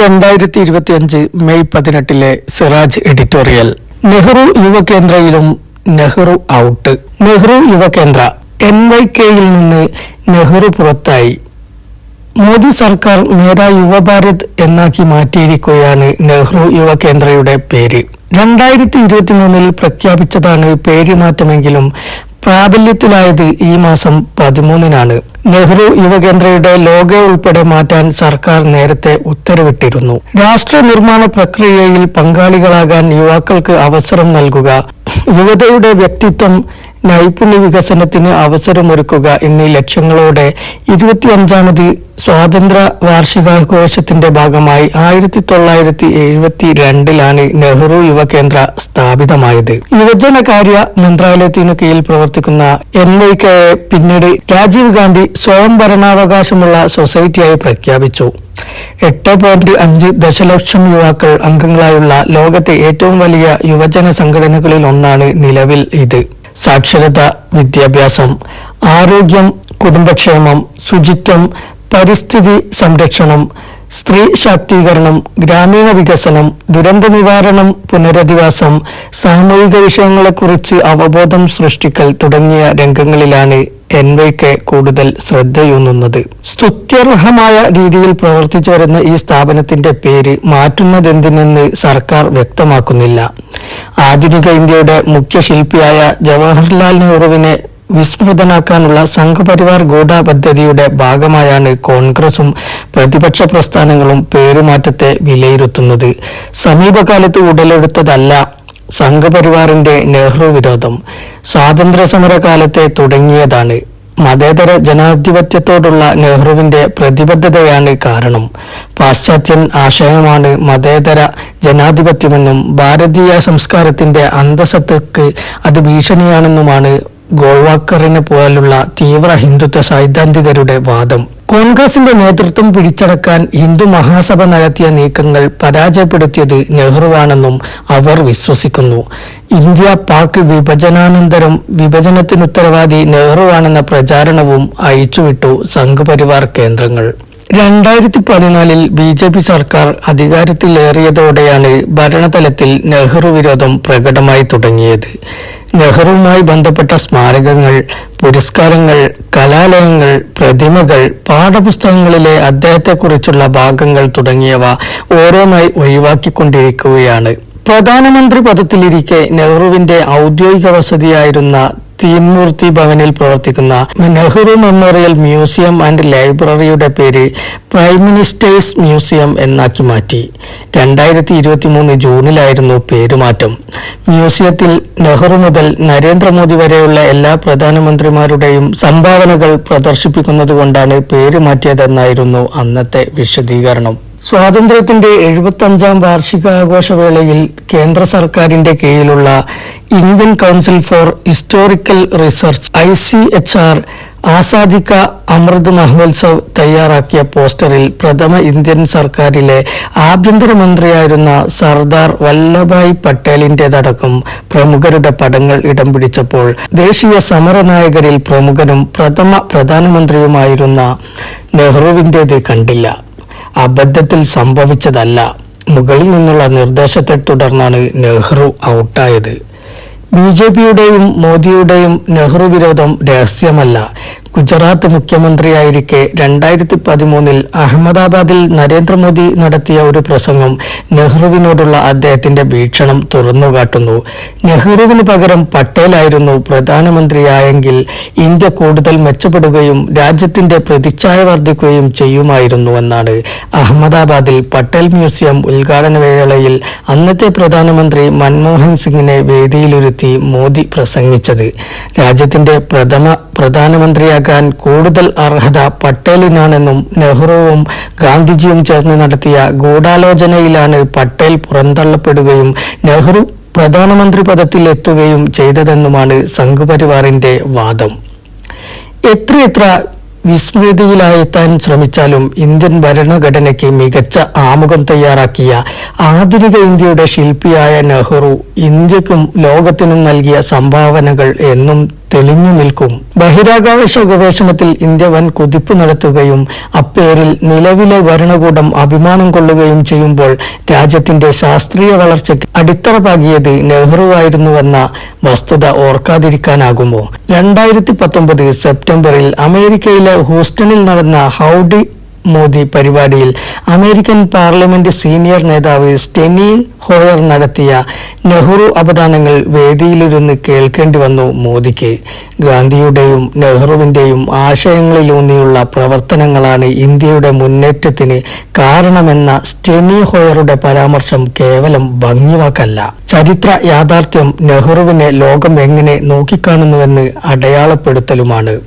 രണ്ടായിരത്തി ഇരുപത്തി അഞ്ച് മെയ് പതിനെട്ടിലെ Siraj editorial. Nehru യുവകേന്ദ്രയിലും Nehru out. Nehru Yuva Kendra N Y കെയിൽ നിന്ന് നെഹ്റു പുറത്തായി. മോദി സർക്കാർ മേര യുവഭാരത് എന്നാക്കി മാറ്റിയിരിക്കുകയാണ് നെഹ്റു യുവകേന്ദ്രയുടെ പേര്. രണ്ടായിരത്തി ഇരുപത്തിമൂന്നിൽ പ്രഖ്യാപിച്ചതാണ് പേര് മാറ്റമെങ്കിലും പ്രാബല്യത്തിലായത് ഈ മാസം പതിമൂന്നിനാണ്. നെഹ്റു യുവകേന്ദ്രയുടെ ലോഗോ ഉൾപ്പെടെ മാറ്റാൻ സർക്കാർ നേരത്തെ ഉത്തരവിട്ടിരുന്നു. രാഷ്ട്ര നിർമ്മാണ പ്രക്രിയയിൽ പങ്കാളികളാകാൻ യുവാക്കൾക്ക് അവസരം നൽകുക യുവതയുടെ വ്യക്തിത്വം നൈപുണ്യ വികസനത്തിന് അവസരമൊരുക്കുക എന്നീ ലക്ഷ്യങ്ങളോടെ ഇരുപത്തിയഞ്ചാമത് സ്വാതന്ത്ര്യ വാർഷികാഘോഷത്തിന്റെ ഭാഗമായി ആയിരത്തി തൊള്ളായിരത്തി എഴുപത്തി രണ്ടിലാണ് നെഹ്റു യുവകേന്ദ്ര സ്ഥാപിതമായത്. യുവജനകാര്യ മന്ത്രാലയത്തിനു കീഴിൽ പ്രവർത്തിക്കുന്ന എൻ വൈ കെയെ പിന്നീട് രാജീവ് ഗാന്ധി സ്വയം ഭരണാവകാശമുള്ള സൊസൈറ്റിയായി പ്രഖ്യാപിച്ചു. എട്ട് പോയിന്റ് അഞ്ച് ദശലക്ഷം യുവാക്കൾ അംഗങ്ങളായുള്ള ലോകത്തെ ഏറ്റവും വലിയ യുവജന സംഘടനകളിൽ ഒന്നാണ് നിലവിൽ ഇത്. സാക്ഷരത വിദ്യാഭ്യാസം ആരോഗ്യം കുടുംബക്ഷേമം ശുചിത്വം പരിസ്ഥിതി സംരക്ഷണം സ്ത്രീ ശാക്തീകരണം ഗ്രാമീണ വികസനം ദുരന്ത നിവാരണം പുനരധിവാസം സാമൂഹിക വിഷയങ്ങളെക്കുറിച്ച് അവബോധം സൃഷ്ടിക്കൽ തുടങ്ങിയ രംഗങ്ങളിലാണ് എൻ വൈക്ക് കൂടുതൽ ശ്രദ്ധയൂന്നുന്നത്. സ്തുത്യർഹമായ രീതിയിൽ പ്രവർത്തിച്ചു വരുന്ന ഈ സ്ഥാപനത്തിന്റെ പേര് മാറ്റുന്നതെന്തിനെന്ന് സർക്കാർ വ്യക്തമാക്കുന്നില്ല. ആധുനിക ഇന്ത്യയുടെ മുഖ്യ ശില്പിയായ ജവഹർലാൽ നെഹ്റുവിനെ വിസ്മൃതനാക്കാനുള്ള സംഘപരിവാർ ഗൂഢ പദ്ധതിയുടെ ഭാഗമായാണ് കോൺഗ്രസും പ്രതിപക്ഷ പ്രസ്ഥാനങ്ങളും പേരുമാറ്റത്തെ വിലയിരുത്തുന്നത്. സമീപകാലത്ത് ഉടലെടുത്തതല്ല സംഘപരിവാറിന്റെ നെഹ്റു വിരോധം. സ്വാതന്ത്ര്യ സമര കാലത്തെ തുടങ്ങിയതാണ്. മതേതര ജനാധിപത്യത്തോടുള്ള നെഹ്റുവിന്റെ പ്രതിബദ്ധതയാണ് കാരണം. പാശ്ചാത്യൻ ആശയമാണ് മതേതര ജനാധിപത്യമെന്നും ഭാരതീയ സംസ്കാരത്തിന്റെ അന്തസ്സത്തക്ക് അത് ഭീഷണിയാണെന്നുമാണ് ഗോൾവാക്കറിനെ പോലുള്ള തീവ്ര ഹിന്ദുത്വ സൈദ്ധാന്തികരുടെ വാദം. കോൺഗ്രസിന്റെ നേതൃത്വം പിടിച്ചടക്കാൻ ഹിന്ദു മഹാസഭ നടത്തിയ നീക്കങ്ങൾ പരാജയപ്പെടുത്തിയത് നെഹ്റുവാണെന്നും അവർ വിശ്വസിക്കുന്നു. ഇന്ത്യ പാക് വിഭജനാനന്തരം വിഭജനത്തിനുത്തരവാദി നെഹ്റുവാണെന്ന പ്രചാരണവും അയച്ചുവിട്ടു സംഘപരിവാർ കേന്ദ്രങ്ങൾ. രണ്ടായിരത്തി പതിനാലിൽ ബി ജെ പി സർക്കാർ അധികാരത്തിലേറിയതോടെയാണ് ഭരണതലത്തിൽ നെഹ്റു വിരോധം പ്രകടമായി തുടങ്ങിയത്. നെഹ്റുവുമായി ബന്ധപ്പെട്ട സ്മാരകങ്ങൾ പുരസ്കാരങ്ങൾ കലാലയങ്ങൾ പ്രതിമകൾ പാഠപുസ്തകങ്ങളിലെ അദ്ദേഹത്തെക്കുറിച്ചുള്ള ഭാഗങ്ങൾ തുടങ്ങിയവ ഓരോന്നായി ഒഴിവാക്കിക്കൊണ്ടിരിക്കുകയാണ്. പ്രധാനമന്ത്രി പദത്തിലിരിക്കെ നെഹ്റുവിന്റെ ഔദ്യോഗിക വസതിയായിരുന്ന തീൻമൂർത്തി ഭവനിൽ പ്രവർത്തിക്കുന്ന നെഹ്റു മെമ്മോറിയൽ മ്യൂസിയം ആൻഡ് ലൈബ്രറിയുടെ പേര് പ്രൈം മിനിസ്റ്റേഴ്സ് മ്യൂസിയം എന്നാക്കി മാറ്റി. രണ്ടായിരത്തി ഇരുപത്തി മൂന്ന് ജൂണിലായിരുന്നു പേരുമാറ്റം. മ്യൂസിയത്തിൽ നെഹ്റു മുതൽ നരേന്ദ്രമോദി വരെയുള്ള എല്ലാ പ്രധാനമന്ത്രിമാരുടെയും സംഭാവനകൾ പ്രദർശിപ്പിക്കുന്നതുകൊണ്ടാണ് പേര് മാറ്റിയതെന്നായിരുന്നു അന്നത്തെ വിശദീകരണം. സ്വാതന്ത്ര്യത്തിന്റെ എഴുപത്തി അഞ്ചാം വാർഷികാഘോഷവേളയിൽ കേന്ദ്ര സർക്കാരിന്റെ കീഴിലുള്ള Indian council for historical research I C H R ആസാദിക്ക Amrit Mahotsav തയ്യാറാക്കിയ പോസ്റ്ററിൽ പ്രഥമ ഇന്ത്യൻ സർക്കാരിലെ ആഭ്യന്തരമന്ത്രിയായിരുന്ന സർദാർ വല്ലഭായ് പട്ടേലിന്റേതടക്കം പ്രമുഖരുടെ പടങ്ങൾ ഇടം പിടിച്ചപ്പോൾ ദേശീയ സമരനായകരിൽ പ്രമുഖനും പ്രഥമ പ്രധാനമന്ത്രിയുമായിരുന്ന നെഹ്റുവിന്റേത് കണ്ടില്ല. അബദ്ധത്തിൽ സംഭവിച്ചതല്ല. മുകളിൽ നിന്നുള്ള നിർദ്ദേശത്തെ തുടർന്നാണ് നെഹ്റു ഔട്ടായത്. ബി ജെ പിയുടെയും മോദിയുടെയും നെഹ്റു വിരോധം രഹസ്യമല്ല. ഗുജറാത്ത് മുഖ്യമന്ത്രിയായിരിക്കെ രണ്ടായിരത്തി പതിമൂന്നിൽ അഹമ്മദാബാദിൽ നരേന്ദ്രമോദി നടത്തിയ ഒരു പ്രസംഗം നെഹ്റുവിനോടുള്ള അദ്ദേഹത്തിന്റെ വീക്ഷണം തുറന്നുകാട്ടുന്നു. നെഹ്റുവിന് പകരം പട്ടേലായിരുന്നു പ്രധാനമന്ത്രിയായെങ്കിൽ ഇന്ത്യ കൂടുതൽ മെച്ചപ്പെടുകയും രാജ്യത്തിന്റെ പ്രതിച്ഛായ വർദ്ധിക്കുകയും ചെയ്യുമായിരുന്നുവെന്നാണ് അഹമ്മദാബാദിൽ പട്ടേൽ മ്യൂസിയം ഉദ്ഘാടന വേളയിൽ അന്നത്തെ പ്രധാനമന്ത്രി മൻമോഹൻ സിംഗിനെ വേദിയിലിരുത്തി മോദി പ്രസംഗിച്ചത്. രാജ്യത്തിന്റെ പ്രഥമ പ്രധാനമന്ത്രിയാകാൻ കൂടുതൽ അർഹത പട്ടേലിനാണെന്നും നെഹ്റുവും ഗാന്ധിജിയും ചേർന്ന് നടത്തിയ ഗൂഢാലോചനയിലാണ് പട്ടേൽ പുറന്തള്ളപ്പെടുകയും നെഹ്റു പ്രധാനമന്ത്രി പദത്തിൽ എത്തുകയും ചെയ്തതെന്നുമാണ് സംഘപരിവാറിന്റെ വാദം. എത്രയെത്ര വിസ്മൃതിയിലായെത്താൻ ശ്രമിച്ചാലും ഇന്ത്യൻ ഭരണഘടനയ്ക്ക് മികച്ച ആമുഖം തയ്യാറാക്കിയ ആധുനിക ഇന്ത്യയുടെ ശില്പിയായ നെഹ്റു ഇന്ത്യക്കും ലോകത്തിനും നൽകിയ സംഭാവനകൾ എന്നും തെളിഞ്ഞു നിൽക്കും. ബഹിരാകാശ ഗവേഷണത്തിൽ ഇന്ത്യ വൻ കുതിപ്പ് നടത്തുകയും അപ്പേരിൽ നിലവിലെ ഭരണകൂടം അഭിമാനം കൊള്ളുകയും ചെയ്യുമ്പോൾ രാജ്യത്തിന്റെ ശാസ്ത്രീയ വളർച്ചയ്ക്ക് അടിത്തറ പാകിയത് നെഹ്റുവായിരുന്നുവെന്ന വസ്തുത ഓർക്കാതിരിക്കാനാകുമോ? രണ്ടായിരത്തി പത്തൊമ്പത് സെപ്റ്റംബറിൽ അമേരിക്കയിലെ ഹൂസ്റ്റണിൽ നടന്ന ഹൗഡി മോദി പരിപാടിയിൽ അമേരിക്കൻ പാർലമെന്റ് സീനിയർ നേതാവ് സ്റ്റെനി ഹോയർ നടത്തിയ നെഹ്റു അപദാനങ്ങൾ വേദിയിലിരുന്ന് കേൾക്കേണ്ടി വന്നു മോദിക്ക്. ഗാന്ധിയുടെയും നെഹ്റുവിന്റെയും ആശയങ്ങളിലൂന്നിയുള്ള പ്രവർത്തനങ്ങളാണ് ഇന്ത്യയുടെ മുന്നേറ്റത്തിന് കാരണമെന്ന സ്റ്റെനി ഹോയറുടെ പരാമർശം കേവലം ഭംഗിവാക്കല്ല. ചരിത്ര യാഥാർത്ഥ്യം നെഹ്റുവിനെ ലോകം എങ്ങനെ നോക്കിക്കാണുന്നുവെന്ന് അടയാളപ്പെടുത്തലുമാണ്.